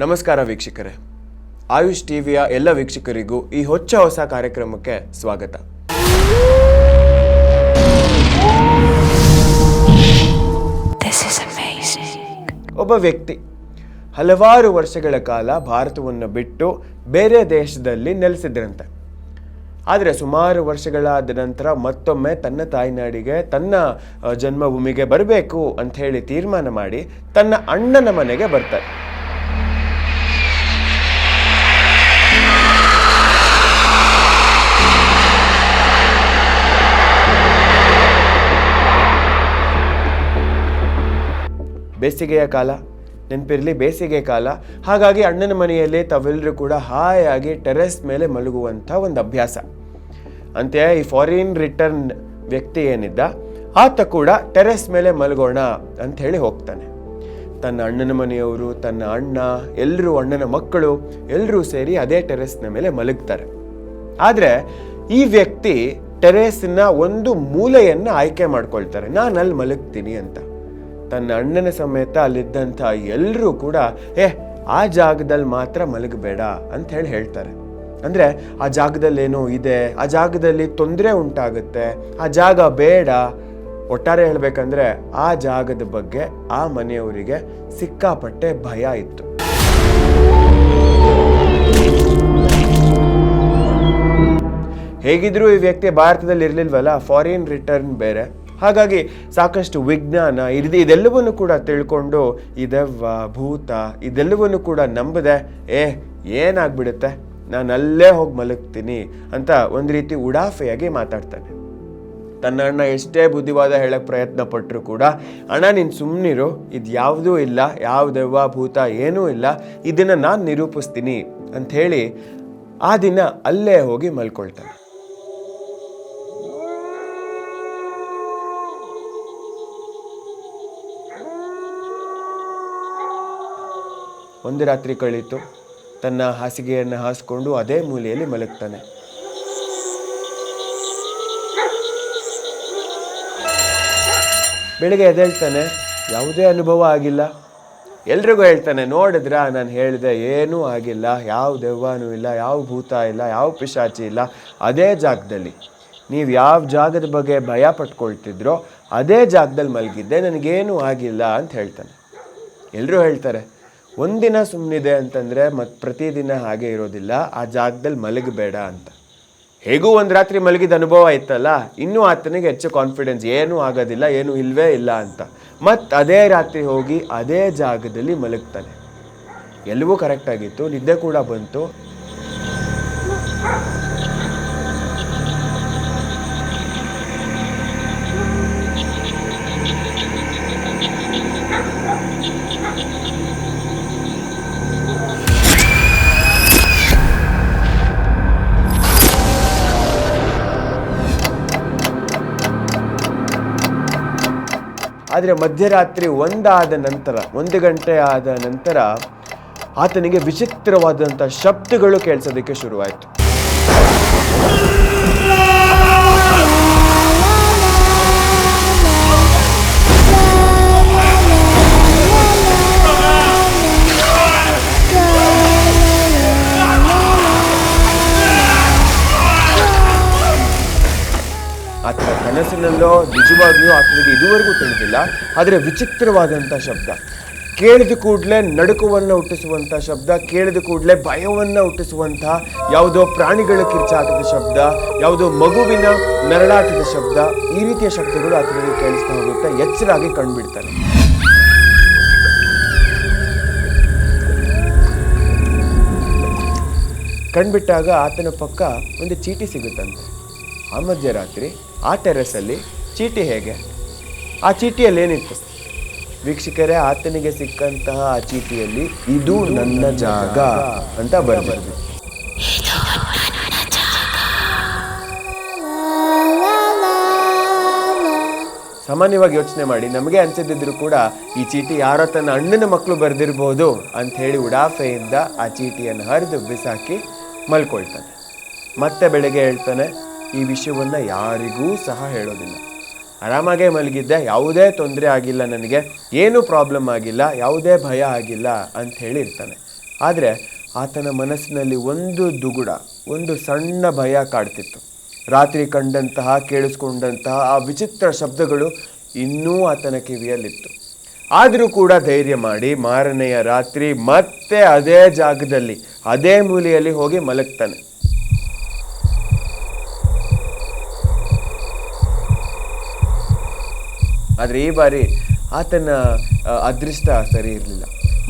ನಮಸ್ಕಾರ ವೀಕ್ಷಕರೇ. ಆಯುಷ್ ಟಿವಿಯ ಎಲ್ಲ ವೀಕ್ಷಕರಿಗೂ ಈ ಹೊಚ್ಚ ಹೊಸ ಕಾರ್ಯಕ್ರಮಕ್ಕೆ ಸ್ವಾಗತ. ಒಬ್ಬ ವ್ಯಕ್ತಿ ಹಲವಾರು ವರ್ಷಗಳ ಕಾಲ ಭಾರತವನ್ನು ಬಿಟ್ಟು ಬೇರೆ ದೇಶದಲ್ಲಿ ನೆಲೆಸಿದ್ರಂತೆ. ಆದರೆ ಸುಮಾರು ವರ್ಷಗಳಾದ ನಂತರ ಮತ್ತೊಮ್ಮೆ ತನ್ನ ತಾಯ್ನಾಡಿಗೆ ತನ್ನ ಜನ್ಮಭೂಮಿಗೆ ಬರಬೇಕು ಅಂಥೇಳಿ ಹೇಳಿ ತೀರ್ಮಾನ ಮಾಡಿ ತನ್ನ ಅಣ್ಣನ ಮನೆಗೆ ಬರ್ತಾರೆ. ಬೇಸಿಗೆಯ ಕಾಲ, ನೆನಪಿರಲಿ ಬೇಸಿಗೆ ಕಾಲ. ಹಾಗಾಗಿ ಅಣ್ಣನ ಮನೆಯಲ್ಲಿ ತಾವೆಲ್ಲರೂ ಕೂಡ ಹಾಯಾಗಿ ಟೆರೆಸ್ ಮೇಲೆ ಮಲಗುವಂಥ ಒಂದು ಅಭ್ಯಾಸ. ಅಂತೆ ಈ ಫಾರಿನ್ ರಿಟರ್ನ್ ವ್ಯಕ್ತಿ ಏನಿದ್ದ, ಆತ ಕೂಡ ಟೆರೆಸ್ ಮೇಲೆ ಮಲಗೋಣ ಅಂತ ಹೇಳಿ ಹೋಗ್ತಾನೆ. ತನ್ನ ಅಣ್ಣನ ಮನೆಯವರು, ತನ್ನ ಅಣ್ಣ ಎಲ್ಲರೂ ಅಣ್ಣನ ಮಕ್ಕಳು ಎಲ್ಲರೂ ಸೇರಿ ಅದೇ ಟೆರೆಸ್ನ ಮೇಲೆ ಮಲಗ್ತಾರೆ. ಆದರೆ ಈ ವ್ಯಕ್ತಿ ಟೆರೆಸ್ನ ಒಂದು ಮೂಲೆಯನ್ನು ಆಯ್ಕೆ ಮಾಡ್ಕೊಳ್ತಾರೆ. ನಾನು ಅಲ್ಲಿ ಮಲಗ್ತೀನಿ ಅಂತ. ತನ್ನ ಅಣ್ಣನ ಸಮೇತ ಅಲ್ಲಿದ್ದಂಥ ಎಲ್ಲರೂ ಕೂಡ, ಏ, ಆ ಜಾಗದಲ್ಲಿ ಮಾತ್ರ ಮಲಗಬೇಡ ಅಂತ ಹೇಳಿ ಹೇಳ್ತಾರೆ. ಅಂದರೆ, ಆ ಜಾಗದಲ್ಲಿ ಏನೋ ಇದೆ, ಆ ಜಾಗದಲ್ಲಿ ತೊಂದರೆ ಉಂಟಾಗುತ್ತೆ, ಆ ಜಾಗ ಬೇಡ. ಒಟ್ಟಾರೆ ಹೇಳಬೇಕಂದ್ರೆ, ಆ ಜಾಗದ ಬಗ್ಗೆ ಆ ಮನೆಯವರಿಗೆ ಸಿಕ್ಕಾಪಟ್ಟೆ ಭಯ ಇತ್ತು. ಹೇಗಿದ್ರೂ ಈ ವ್ಯಕ್ತಿ ಭಾರತದಲ್ಲಿ ಇರಲಿಲ್ವಲ್ಲ ಫಾರಿನ್ ರಿಟರ್ನ್ ಬೇರೆ. ಹಾಗಾಗಿ ಸಾಕಷ್ಟು ವಿಜ್ಞಾನ, ಇದು, ಇದೆಲ್ಲವನ್ನು ಕೂಡ ತಿಳ್ಕೊಂಡು ಇದವ್ವ, ಭೂತ, ಇದೆಲ್ಲವನ್ನು ಕೂಡ ನಂಬದೆ, ಏ, ಏನಾಗ್ಬಿಡುತ್ತೆ? ನಾನು ಅಲ್ಲೇ ಹೋಗಿ ಮಲಗ್ತೀನಿ ಅಂತ ಒಂದು ರೀತಿ ಉಡಾಫೆಯಾಗಿ ಮಾತಾಡ್ತಾನೆ. ತನ್ನ ಅಣ್ಣ ಎಷ್ಟೇ ಬುದ್ಧಿವಾದ ಹೇಳಕ್ಕೆ ಪ್ರಯತ್ನ ಪಟ್ಟರು ಕೂಡ, ಅಣ್ಣ, ನೀನು ಸುಮ್ಮನಿರು ಇದು ಯಾವುದೂ ಇಲ್ಲ, ಯಾವ ದೆವ್ವ, ಭೂತ ಏನೂ ಇಲ್ಲ, ಇದನ್ನು ನಾನು ನಿರೂಪಿಸ್ತೀನಿ ಅಂತ ಹೇಳಿ ಆ ದಿನ ಅಲ್ಲೇ ಹೋಗಿ ಮಲ್ಕೊಳ್ತಾನೆ. ಒಂದು ರಾತ್ರಿ ಕಳೀತು. ತನ್ನ ಹಾಸಿಗೆಯನ್ನು ಹಾಸ್ಕೊಂಡು ಅದೇ ಮೂಲೆಯಲ್ಲಿ ಮಲಗ್ತಾನೆ. ಬೆಳಿಗ್ಗೆ ಎದ್ದೇಳ್ತಾನೆ. ಯಾವುದೇ ಅನುಭವ ಆಗಿಲ್ಲ. ಎಲ್ರಿಗೂ ಹೇಳ್ತಾನೆ, ನೋಡಿದ್ರ? ನಾನು ಹೇಳಿದೆ, ಏನೂ ಆಗಿಲ್ಲ. ಯಾವ ದೆವ್ವನೂ ಇಲ್ಲ, ಯಾವ ಭೂತ ಇಲ್ಲ, ಯಾವ ಪಿಶಾಚಿ ಇಲ್ಲ. ಅದೇ ಜಾಗದಲ್ಲಿ. ನೀವು ಯಾವ ಜಾಗದ ಬಗ್ಗೆ ಭಯ ಪಟ್ಕೊಳ್ತಿದ್ರೋ, ಅದೇ ಜಾಗದಲ್ಲಿ ಮಲಗಿದ್ದೆ. ನನಗೇನೂ ಆಗಿಲ್ಲ ಅಂತ ಹೇಳ್ತಾನೆ. ಎಲ್ಲರೂ ಹೇಳ್ತಾರೆ ಒಂದಿನ ಸುಮ್ಮನಿದೆ ಅಂತಂದರೆ ಮತ್ತು ಪ್ರತಿದಿನ ಹಾಗೆ ಇರೋದಿಲ್ಲ. ಆ ಜಾಗದಲ್ಲಿ ಮಲಗಬೇಡ ಅಂತ. ಹೇಗೂ ಒಂದು ರಾತ್ರಿ ಮಲಗಿದ ಅನುಭವ ಇತ್ತಲ್ಲ, ಇನ್ನೂ ಆತನಿಗೆ ಹೆಚ್ಚು ಕಾನ್ಫಿಡೆನ್ಸ್ ಏನೂ ಆಗೋದಿಲ್ಲ, ಏನೂ ಇಲ್ಲವೇ ಇಲ್ಲ ಅಂತ. ಮತ್ತು ಅದೇ ರಾತ್ರಿ ಹೋಗಿ ಅದೇ ಜಾಗದಲ್ಲಿ ಮಲಗ್ತಾನೆ. ಎಲ್ಲವೂ ಕರೆಕ್ಟಾಗಿತ್ತು ನಿದ್ದೆ ಕೂಡ ಬಂತು. ಆದರೆ ಮಧ್ಯರಾತ್ರಿ ಒಂದಾದ ನಂತರ ಒಂದು ಗಂಟೆ ಆದ ನಂತರ ಆತನಿಗೆ ವಿಚಿತ್ರವಾದಂಥ ಶಬ್ದಗಳು ಕೇಳಿಸೋದಕ್ಕೆ ಶುರುವಾಯಿತು. ನಿಜವಾಗಿಯೋ ನಿಜವಾಗಿಯೂ ಆತನಿಗೆ ಇದುವರೆಗೂ ತಿಳಿದಿಲ್ಲ, ಆದರೆ ವಿಚಿತ್ರವಾದಂಥ ಶಬ್ದ. ಕೇಳಿದ ಕೂಡಲೇ ನಡುಕವನ್ನು ಹುಟ್ಟಿಸುವಂಥ ಶಬ್ದ, ಕೇಳಿದ ಕೂಡಲೇ ಭಯವನ್ನು ಹುಟ್ಟಿಸುವಂಥ ಯಾವುದೋ ಪ್ರಾಣಿಗಳ ಕಿರ್ಚಾಟದ ಶಬ್ದ, ಯಾವುದೋ ಮಗುವಿನ ನರಳಾಟದ ಶಬ್ದ, ಈ ರೀತಿಯ ಶಬ್ದಗಳು ಆತನಿಗೆ ಕೇಳಿಸ್ತಾ ಹೋಗುತ್ತೆ, ಎಚ್ಚರಾಗಿ ಕಂಡುಬಿಡ್ತಾನೆ ಕಂಡುಬಿಟ್ಟಾಗ ಆತನ ಪಕ್ಕ ಒಂದು ಚೀಟಿ ಸಿಗುತ್ತಂತೆ. ಆ ಮಧ್ಯರಾತ್ರಿ ಆ ಟೆರೆಸಲ್ಲಿ ಚೀಟಿ ಹೇಗೆ? ಆ ಚೀಟಿಯಲ್ಲಿ ಏನಿತ್ತು ವೀಕ್ಷಕರೇ, ಆತನಿಗೆ ಸಿಕ್ಕಂತಹ ಆ ಚೀಟಿಯಲ್ಲಿ ಇದು ನನ್ನ ಜಾಗ ಅಂತ ಬರಬಾರ್ದು ಸಾಮಾನ್ಯವಾಗಿ ಯೋಚನೆ ಮಾಡಿ, ನಮಗೆ ಅನ್ಸದಿದ್ರು ಕೂಡ ಈ ಚೀಟಿ ಯಾರೋ ತನ್ನ ಅಣ್ಣನ ಮಕ್ಕಳು ಬರೆದಿರ್ಬೋದು ಅಂತ ಹೇಳಿ ಉಡಾಫೆಯಿಂದ ಆ ಚೀಟಿಯನ್ನು ಹರಿದು ಬಿಸಾಕಿ ಮಲ್ಕೊಳ್ತಾನೆ. ಮತ್ತೆ ಬೆಳಗ್ಗೆ ಹೇಳ್ತಾನೆ ಈ ವಿಷಯವನ್ನು ಯಾರಿಗೂ ಸಹ ಹೇಳೋದಿಲ್ಲ. ಆರಾಮಾಗೆ ಮಲಗಿದ್ದೆ, ಯಾವುದೇ ತೊಂದರೆ ಆಗಿಲ್ಲ ನನಗೆ, ಏನೂ ಪ್ರಾಬ್ಲಮ್ ಆಗಿಲ್ಲ, ಯಾವುದೇ ಭಯ ಆಗಿಲ್ಲ ಅಂತ ಹೇಳಿ ಇರ್ತಾನೆ. ಆದರೆ ಆತನ ಮನಸ್ಸಿನಲ್ಲಿ ಒಂದು ದುಗುಡ, ಒಂದು ಸಣ್ಣ ಭಯ ಕಾಡ್ತಿತ್ತು. ರಾತ್ರಿ ಕಂಡಂತಹ, ಕೇಳಿಸ್ಕೊಂಡಂತಹ ಆ ವಿಚಿತ್ರ ಶಬ್ದಗಳು ಇನ್ನೂ ಆತನ ಕಿವಿಯಲ್ಲಿತ್ತು. ಆದರೂ ಕೂಡ ಧೈರ್ಯ ಮಾಡಿ ಮಾರನೆಯ ರಾತ್ರಿ ಮತ್ತೆ ಅದೇ ಜಾಗದಲ್ಲಿ, ಅದೇ ಮೂಲೆಯಲ್ಲಿ ಹೋಗಿ ಮಲಗ್ತಾನೆ. ಆದರೆ ಈ ಬಾರಿ ಆತನ ಅದೃಷ್ಟ ಸರಿ ಇರಲಿಲ್ಲ.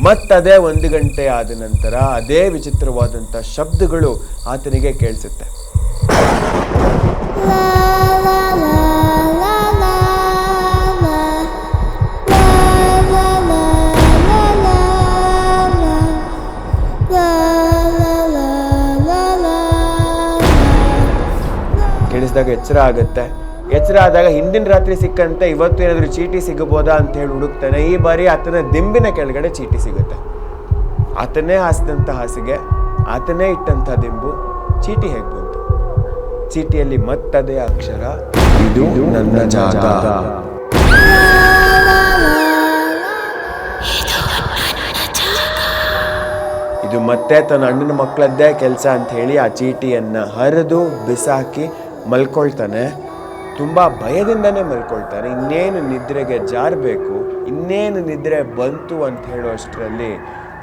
ಮತ್ತದೇ ಒಂದು ಗಂಟೆ ಆದ ನಂತರ ಅದೇ ವಿಚಿತ್ರವಾದಂಥ ಶಬ್ದಗಳು ಆತನಿಗೆ ಕೇಳಿಸುತ್ತೆ. ಕೇಳಿಸಿದಾಗ ಎಚ್ಚರ ಆಗುತ್ತೆ. ಎಚ್ಚರ ಆದಾಗ ಹಿಂದಿನ ರಾತ್ರಿ ಸಿಕ್ಕಂತೆ ಇವತ್ತು ಏನಾದರೂ ಚೀಟಿ ಸಿಗಬೋದಾ ಅಂತ ಹೇಳಿ ಹುಡುಕ್ತಾನೆ. ಈ ಬಾರಿ ಆತನ ದಿಂಬಿನ ಕೆಳಗಡೆ ಚೀಟಿ ಸಿಗುತ್ತೆ. ಆತನೇ ಹಾಸಿದಂಥ ಹಾಸಿಗೆ, ಆತನೇ ಇಟ್ಟಂಥ ದಿಂಬು, ಚೀಟಿ ಹೇಗೆ ಬಂತು? ಚೀಟಿಯಲ್ಲಿ ಮತ್ತದೇ ಅಕ್ಷರ, ಇದು ನನ್ನ ಜಾಗ. ಇದು ಮತ್ತೆ ತನ್ನ ಅಣ್ಣನ ಮಕ್ಕಳದ್ದೇ ಕೆಲಸ ಅಂತ ಹೇಳಿ ಆ ಚೀಟಿಯನ್ನು ಹರಿದು ಬಿಸಾಕಿ ಮಲ್ಕೊಳ್ತಾನೆ. ತುಂಬ ಭಯದಿಂದನೇ ಮಲ್ಕೊಳ್ತಾರೆ. ಇನ್ನೇನು ನಿದ್ರೆಗೆ ಜಾರಬೇಕು ಇನ್ನೇನು ನಿದ್ರೆ ಬಂತು ಅಂತ ಹೇಳುವಷ್ಟರಲ್ಲಿ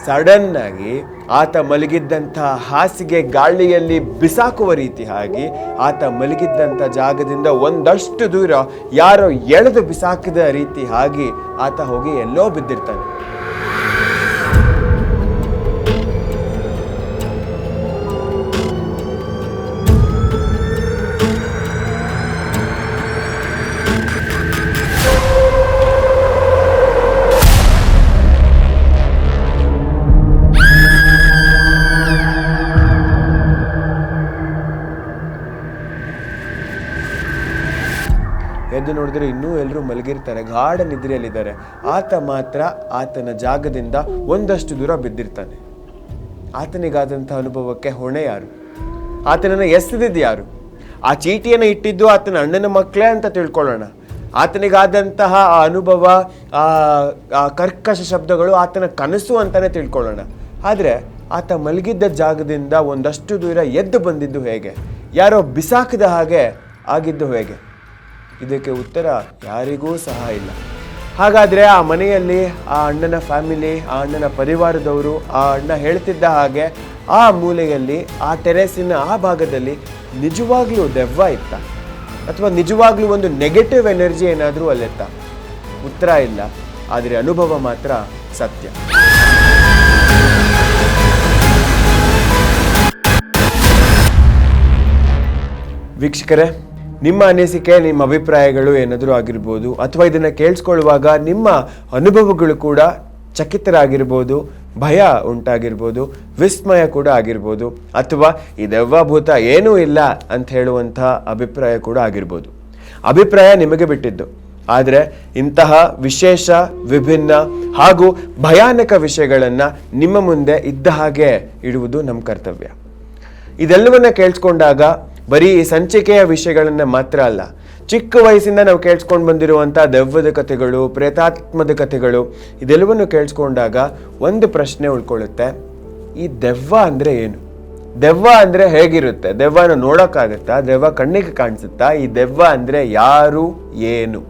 ಸಡನ್ ಆಗಿ ಆತ ಮಲಗಿದ್ದಂಥ ಹಾಸಿಗೆ ಗಾಳಿಯಲ್ಲಿ ಬಿಸಾಕುವ ರೀತಿ ಆಗಿ ಆತ ಮಲಗಿದ್ದಂಥ ಜಾಗದಿಂದ ಒಂದಷ್ಟು ದೂರ ಯಾರೋ ಎಳೆದು ಬಿಸಾಕಿದ ರೀತಿ ಆಗಿ ಆತ ಹೋಗಿ ಎಲ್ಲೋ ಬಿದ್ದಿರ್ತಾನೆ. ಎದ್ದು ನೋಡಿದ್ರೆ ಇನ್ನೂ ಎಲ್ಲರೂ ಮಲಗಿರ್ತಾರೆ, ಗಾಢ ನಿದ್ರೆಯಲ್ಲಿದ್ದಾರೆ. ಆತ ಮಾತ್ರ ಆತನ ಜಾಗದಿಂದ ಒಂದಷ್ಟು ದೂರ ಬಿದ್ದಿರ್ತಾನೆ. ಆತನಿಗಾದಂಥ ಅನುಭವಕ್ಕೆ ಹೊಣೆ ಯಾರು? ಆತನನ್ನು ಎಸೆದಿದ್ದು ಯಾರು? ಆ ಚೀಟಿಯನ್ನು ಇಟ್ಟಿದ್ದು ಆತನ ಅಣ್ಣನ ಮಕ್ಕಳೇ ಅಂತ ತಿಳ್ಕೊಳ್ಳೋಣ. ಆತನಿಗಾದಂತಹ ಆ ಅನುಭವ, ಆ ಕರ್ಕಶ ಶಬ್ದಗಳು ಆತನ ಕನಸು ಅಂತಲೇ ತಿಳ್ಕೊಳ್ಳೋಣ. ಆದರೆ ಆತ ಮಲಗಿದ್ದ ಜಾಗದಿಂದ ಒಂದಷ್ಟು ದೂರ ಎದ್ದು ಬಂದಿದ್ದು ಹೇಗೆ? ಯಾರೋ ಬಿಸಾಕಿದ ಹಾಗೆ ಆಗಿದ್ದು ಹೇಗೆ? ಇದಕ್ಕೆ ಉತ್ತರ ಯಾರಿಗೂ ಸಹ ಇಲ್ಲ. ಹಾಗಾದರೆ ಆ ಮನೆಯಲ್ಲಿ ಆ ಅಣ್ಣನ ಫ್ಯಾಮಿಲಿ ಆ ಅಣ್ಣನ ಪರಿವಾರದವರು ಆ ಅಣ್ಣ ಹೇಳ್ತಿದ್ದ ಹಾಗೆ ಆ ಮೂಲೆಯಲ್ಲಿ, ಆ ಟೆರೆಸಿನ ಆ ಭಾಗದಲ್ಲಿ ನಿಜವಾಗ್ಲೂ ದೆವ್ವ ಇತ್ತ? ಅಥವಾ ನಿಜವಾಗ್ಲೂ ಒಂದು ನೆಗೆಟಿವ್ ಎನರ್ಜಿ ಏನಾದರೂ ಅಲ್ಲಿತ್ತ? ಉತ್ತರ ಇಲ್ಲ. ಆದರೆ ಅನುಭವ ಮಾತ್ರ ಸತ್ಯ. ವೀಕ್ಷಕರೇ ನಿಮ್ಮ ಅನಿಸಿಕೆ, ನಿಮ್ಮ ಅಭಿಪ್ರಾಯಗಳು ಏನಾದರೂ ಆಗಿರ್ಬೋದು ಅಥವಾ ಇದನ್ನು ಕೇಳಿಸ್ಕೊಳ್ಳುವಾಗ ನಿಮ್ಮ ಅನುಭವಗಳು ಕೂಡ ಚಕಿತರಾಗಿರ್ಬೋದು, ಭಯ ಉಂಟಾಗಿರ್ಬೋದು, ವಿಸ್ಮಯ ಕೂಡ ಆಗಿರ್ಬೋದು ಅಥವಾ ಇದೆವ್ವ ಭೂತ ಏನೂ ಇಲ್ಲ ಅಂತ ಹೇಳುವಂಥ ಅಭಿಪ್ರಾಯ ಕೂಡ ಆಗಿರ್ಬೋದು. ಅಭಿಪ್ರಾಯ ನಿಮಗೆ ಬಿಟ್ಟಿದ್ದು. ಆದರೆ ಇಂತಹ ವಿಶೇಷ, ವಿಭಿನ್ನ ಹಾಗೂ ಭಯಾನಕ ವಿಷಯಗಳನ್ನು ನಿಮ್ಮ ಮುಂದೆ ಇದ್ದ ಹಾಗೆ ಇಡುವುದು ನಮ್ಮ ಕರ್ತವ್ಯ. ಇದೆಲ್ಲವನ್ನ ಕೇಳಿಸ್ಕೊಂಡಾಗ ಬರೀ ಈ ಸಂಚಿಕೆಯ ವಿಷಯಗಳನ್ನ ಮಾತ್ರ ಅಲ್ಲ, ಚಿಕ್ಕ ವಯಸ್ಸಿಂದ ನಾವು ಕೇಳಿಸ್ಕೊಂಡು ಬಂದಿರುವಂಥ ದೆವ್ವದ ಕಥೆಗಳು, ಪ್ರೇತಾತ್ಮದ ಕಥೆಗಳು, ಇದೆಲ್ಲವನ್ನು ಕೇಳಿಸ್ಕೊಂಡಾಗ ಒಂದು ಪ್ರಶ್ನೆ ಉಳ್ಕೊಳ್ಳುತ್ತೆ. ಈ ದೆವ್ವ ಅಂದರೆ ಏನು? ದೆವ್ವ ಅಂದರೆ ಹೇಗಿರುತ್ತೆ? ದೆವ್ವನ ನೋಡೋಕ್ಕಾಗತ್ತಾ? ದೆವ್ವ ಕಣ್ಣಿಗೆ ಕಾಣಿಸುತ್ತಾ? ಈ ದೆವ್ವ ಅಂದರೆ ಯಾರು, ಏನು?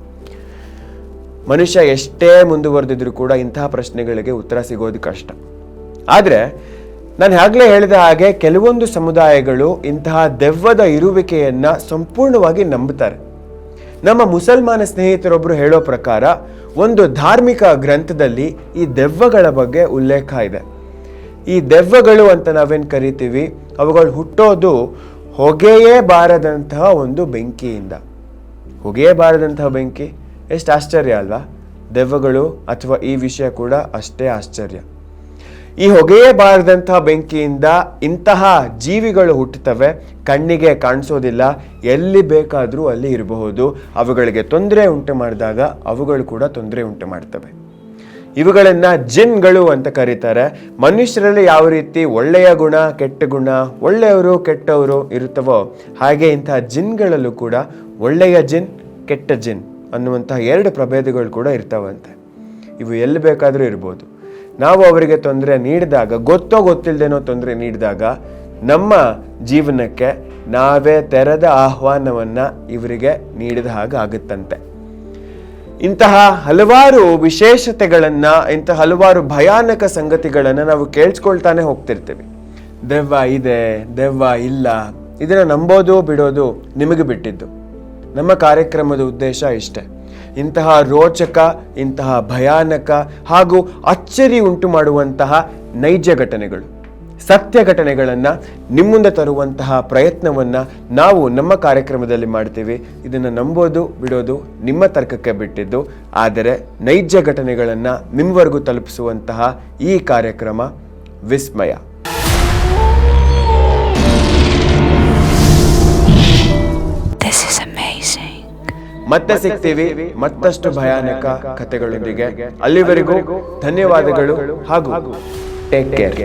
ಮನುಷ್ಯ ಎಷ್ಟೇ ಮುಂದುವರೆದಿದ್ರು ಕೂಡ ಇಂತಹ ಪ್ರಶ್ನೆಗಳಿಗೆ ಉತ್ತರ ಸಿಗೋದು ಕಷ್ಟ. ಆದರೆ ನಾನು ಆಗಲೇ ಹೇಳಿದ ಹಾಗೆ ಕೆಲವೊಂದು ಸಮುದಾಯಗಳು ಇಂತಹ ದೆವ್ವದ ಇರುವಿಕೆಯನ್ನು ಸಂಪೂರ್ಣವಾಗಿ ನಂಬುತ್ತಾರೆ. ನಮ್ಮ ಮುಸಲ್ಮಾನ ಸ್ನೇಹಿತರೊಬ್ಬರು ಹೇಳೋ ಪ್ರಕಾರ ಒಂದು ಧಾರ್ಮಿಕ ಗ್ರಂಥದಲ್ಲಿ ಈ ದೆವ್ವಗಳ ಬಗ್ಗೆ ಉಲ್ಲೇಖ ಇದೆ. ಈ ದೆವ್ವಗಳು ಅಂತ ನಾವೇನು ಕರಿತೀವಿ? ಅವುಗಳು ಹುಟ್ಟೋದು ಹೊಗೆಯೇ ಬಾರದಂತಹ ಒಂದು ಬೆಂಕಿಯಿಂದ. ಹೊಗೆಯೇ ಬಾರದಂತಹ ಬೆಂಕಿ? ಎಷ್ಟು ಆಶ್ಚರ್ಯ ಅಲ್ವಾ? ದೆವ್ವಗಳು ಅಥವಾ ಈ ವಿಷಯ ಕೂಡ ಅಷ್ಟೇ ಆಶ್ಚರ್ಯ. ಈ ಹೊಗೆಯೇ ಬೆಂಕಿಯಿಂದ ಇಂತಹ ಜೀವಿಗಳು ಹುಟ್ಟುತ್ತವೆ. ಕಣ್ಣಿಗೆ ಕಾಣಿಸೋದಿಲ್ಲ, ಎಲ್ಲಿ ಬೇಕಾದರೂ ಅಲ್ಲಿ ಇರಬಹುದು. ಅವುಗಳಿಗೆ ತೊಂದರೆ ಉಂಟು ಮಾಡಿದಾಗ ಅವುಗಳು ಕೂಡ ತೊಂದರೆ ಉಂಟು ಮಾಡ್ತವೆ. ಇವುಗಳನ್ನು ಜಿನ್ಗಳು ಅಂತ ಕರೀತಾರೆ. ಮನುಷ್ಯರಲ್ಲಿ ಯಾವ ರೀತಿ ಒಳ್ಳೆಯ ಗುಣ, ಕೆಟ್ಟ ಗುಣ, ಒಳ್ಳೆಯವರು ಕೆಟ್ಟವರು ಇರುತ್ತವೋ ಹಾಗೆ ಇಂತಹ ಜಿನ್ಗಳಲ್ಲೂ ಕೂಡ ಒಳ್ಳೆಯ ಜಿನ್, ಕೆಟ್ಟ ಜಿನ್ ಅನ್ನುವಂತಹ ಎರಡು ಪ್ರಭೇದಗಳು ಕೂಡ ಇರ್ತಾವಂತೆ. ಇವು ಎಲ್ಲಿ ಬೇಕಾದರೂ ಇರ್ಬೋದು. ನಾವು ಅವರಿಗೆ ತೊಂದರೆ ನೀಡಿದಾಗ, ಗೊತ್ತೋ ಗೊತ್ತಿಲ್ಲದೇನೋ ತೊಂದರೆ ನೀಡಿದಾಗ ನಮ್ಮ ಜೀವನಕ್ಕೆ ನಾವೇ ತೆರೆದ ಆಹ್ವಾನವನ್ನು ಇವರಿಗೆ ನೀಡಿದ ಹಾಗೆ ಆಗುತ್ತಂತೆ. ಇಂತಹ ಹಲವಾರು ವಿಶೇಷತೆಗಳನ್ನು ಇಂತಹ ಹಲವಾರು ಭಯಾನಕ ಸಂಗತಿಗಳನ್ನು ನಾವು ಕೇಳಿಸ್ಕೊಳ್ತಾನೆ ಹೋಗ್ತಿರ್ತೀವಿ. ದೆವ್ವ ಇದೆ, ದೆವ್ವ ಇಲ್ಲ, ಇದನ್ನು ನಂಬೋದು ಬಿಡೋದು ನಿಮಗೆ ಬಿಟ್ಟಿದ್ದು. ನಮ್ಮ ಕಾರ್ಯಕ್ರಮದ ಉದ್ದೇಶ ಇಷ್ಟೆ. ಇಂತಹ ರೋಚಕ, ಇಂತಹ ಭಯಾನಕ ಹಾಗೂ ಅಚ್ಚರಿ ಉಂಟು ಮಾಡುವಂತಹ ನೈಜ ಘಟನೆಗಳು. ಸತ್ಯ ಘಟನೆಗಳನ್ನು ನಿಮ್ಮುಂದೆ ತರುವಂತಹ ಪ್ರಯತ್ನವನ್ನು ನಾವು ನಮ್ಮ ಕಾರ್ಯಕ್ರಮದಲ್ಲಿ ಮಾಡ್ತೀವಿ. ಇದನ್ನು ನಂಬೋದು, ಬಿಡೋದು, ನಿಮ್ಮ ತರ್ಕಕ್ಕೆ ಬಿಟ್ಟಿದ್ದು. ಆದರೆ ನೈಜ ಘಟನೆಗಳನ್ನು ನಿಮ್ಮವರೆಗೂ ತಲುಪಿಸುವಂತಹ ಈ ಕಾರ್ಯಕ್ರಮ ವಿಸ್ಮಯ. ಮತ್ತೆ ಸಿಗ್ತೀವಿ. ಮತ್ತಷ್ಟು ಭಯಾನಕ ಕಥೆಗಳೊಂದಿಗೆ. ಅಲ್ಲಿವರೆಗೂ ಧನ್ಯವಾದಗಳು ಹಾಗೂ ಟೇಕ್ ಕೇರ್